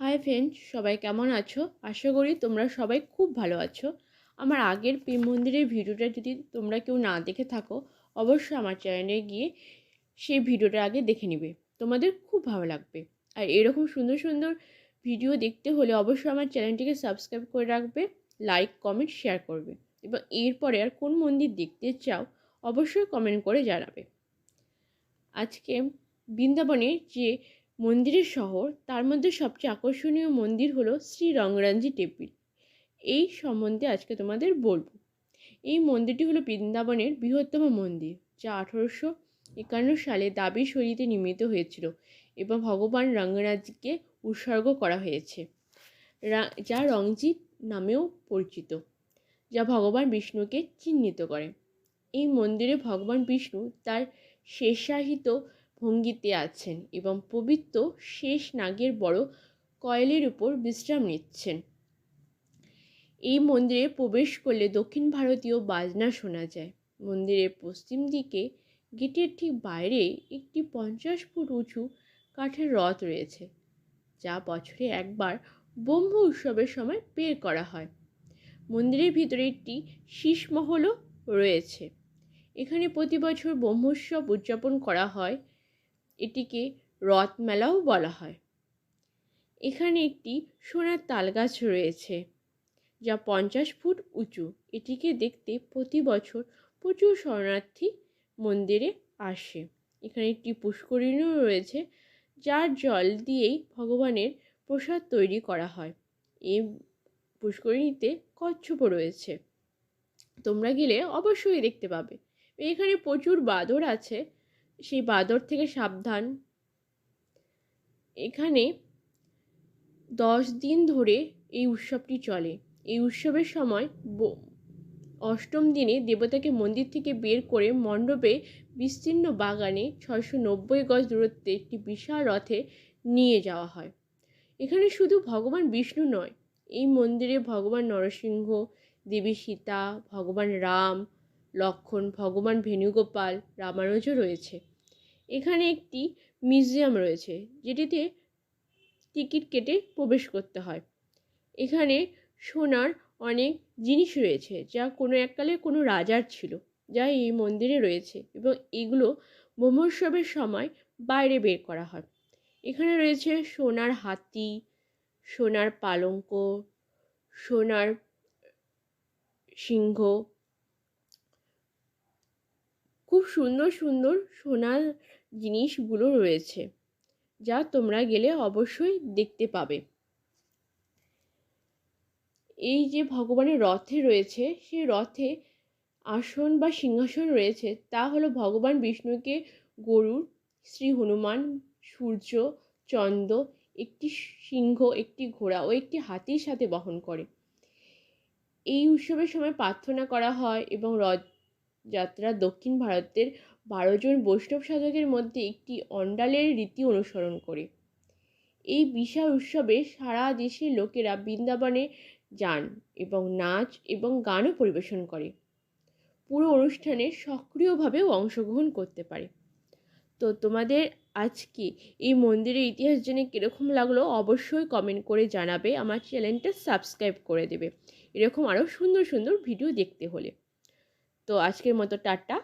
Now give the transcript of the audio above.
Hi friends, সবাই কেমন আছো? আশা করি তোমরা সবাই খুব ভালো আছো। আমার আগের প্রেম মন্দিরের ভিডিওটা যদি তোমরা কেউ না দেখে থাকো, অবশ্যই আমার চ্যানেলে গিয়ে সেই ভিডিওটা আগে দেখে নিবে। তোমাদের খুব ভালো লাগবে। আর এরকম সুন্দর সুন্দর ভিডিও দেখতে হলে অবশ্যই আমার চ্যানেলটিকে সাবস্ক্রাইব করে রাখবে, লাইক, কমেন্ট, শেয়ার করবে এবং এরপরে আর কোন মন্দির দেখতে চাও, অবশ্যই কমেন্ট করে জানাবে। আজকে বৃন্দাবনে যে মন্দিরের শহর, তার মধ্যে সবচেয়ে আকর্ষণীয় মন্দির হলো শ্রী রঙ্গরাঞ্জি টেম্পল। এই সম্বন্ধে আজকে তোমাদের বলব। এই মন্দিরটি হলো বৃন্দাবনের বৃহত্তম মন্দির, যা আঠারোশো একান্ন সালে দাবি শরীতে নির্মিত হয়েছিল এবং ভগবান রঙ্গরাজকে উৎসর্গ করা হয়েছে। যা রংজিৎ নামেও পরিচিত, যা ভগবান বিষ্ণুকে চিহ্নিত করে। এই মন্দিরে ভগবান বিষ্ণু তার শেষাহিত ভঙ্গিতে আছেন এবং পবিত্র শেষ নাগের বড় কয়েলের উপর বিশ্রাম নিচ্ছেন। এই মন্দিরে প্রবেশ করলে দক্ষিণ ভারতীয় বাজনা শোনা যায়। মন্দিরের পশ্চিম দিকে গেটের ঠিক বাইরে একটি পঞ্চাশ ফুট উঁচু কাঠের রথ রয়েছে, যা বছরে একবার ব্রহ্ম উৎসবের সময় বের করা হয়। মন্দিরের ভিতরে একটি শীষমহলও রয়েছে। এখানে প্রতি বছর ব্রহ্মোৎসব উদযাপন করা হয়। এটিকে রথ মেলাও বলা হয়। এখানে একটি সোনার তালগাছ রয়েছে, যা পঞ্চাশ ফুট উঁচু। এটিকে দেখতে প্রতি বছর প্রচুর শরণার্থী মন্দিরে আসে। এখানে একটি পুষ্করিণীও রয়েছে, যার জল দিয়েই ভগবানের প্রসাদ তৈরি করা হয়। এই পুষ্করিণীতে কচ্ছপও রয়েছে। তোমরা গেলে অবশ্যই দেখতে পাবে। এখানে প্রচুর বাঁদর আছে সেই বাদর থেকে সাবধান। এখানে দশ দিন ধরে এই উৎসবটি চলে। এই উৎসবের সময় অষ্টম দিনে দেবতাকে মন্দির থেকে বের করে মণ্ডপে বিস্তীর্ণ বাগানে ছয়শো নব্বই গজ দূরত্বে একটি বিশাল রথে নিয়ে যাওয়া হয়। এখানে শুধু ভগবান বিষ্ণু নয়, এই মন্দিরে ভগবান নরসিংহ, দেবী সীতা, ভগবান রাম, লক্ষণ, ভগবান ভেনুগোপাল রামানুজও রয়েছে। এখানে একটি মিউজিয়াম রয়েছে, যেটিতে টিকিট কেটে প্রবেশ করতে হয়। এখানে সোনার অনেক জিনিস রয়েছে, যা কোনো এককালে কোনো রাজার ছিল, যা এই মন্দিরে রয়েছে এবং এগুলো ব্রহ্মোৎসবের সময় বাইরে বের করা হয়। এখানে রয়েছে সোনার হাতি, সোনার পালঙ্ক, সোনার সিংহ খুব সুন্দর সুন্দর সোনার জিনিসগুলো রয়েছে, যা তোমরা গেলে অবশ্যই দেখতে পাবে। এই যে ভগবানের রথে রয়েছে, সেই রথে আসন বা সিংহাসন রয়েছে, তা হলো ভগবান বিষ্ণুকে গরুর, শ্রী হনুমান, সূর্য, চন্দ্র, একটি সিংহ, একটি ঘোড়া ও একটি হাতির সাথে বহন করে। এই উৎসবের সময় প্রার্থনা করা হয় এবং রথযাত্রা দক্ষিণ ভারতের বারো জন বৈষ্ণব সাধকের মধ্যে একটি অন্ডালের রীতি অনুসরণ করে। এই বিশাল উৎসবে সারা দেশের লোকেরা বৃন্দাবনে যান এবং নাচ এবং গানও পরিবেশন করে। পুরো অনুষ্ঠানে সক্রিয়ভাবেও অংশগ্রহণ করতে পারে। তো তোমাদের আজকে এই মন্দিরের ইতিহাস জেনে কীরকম লাগল অবশ্যই কমেন্ট করে জানাবে। আমার চ্যানেলটা সাবস্ক্রাইব করে দেবে। এরকম আরও সুন্দর সুন্দর ভিডিও দেখতে হলে। তো আজকের মতো টাটা।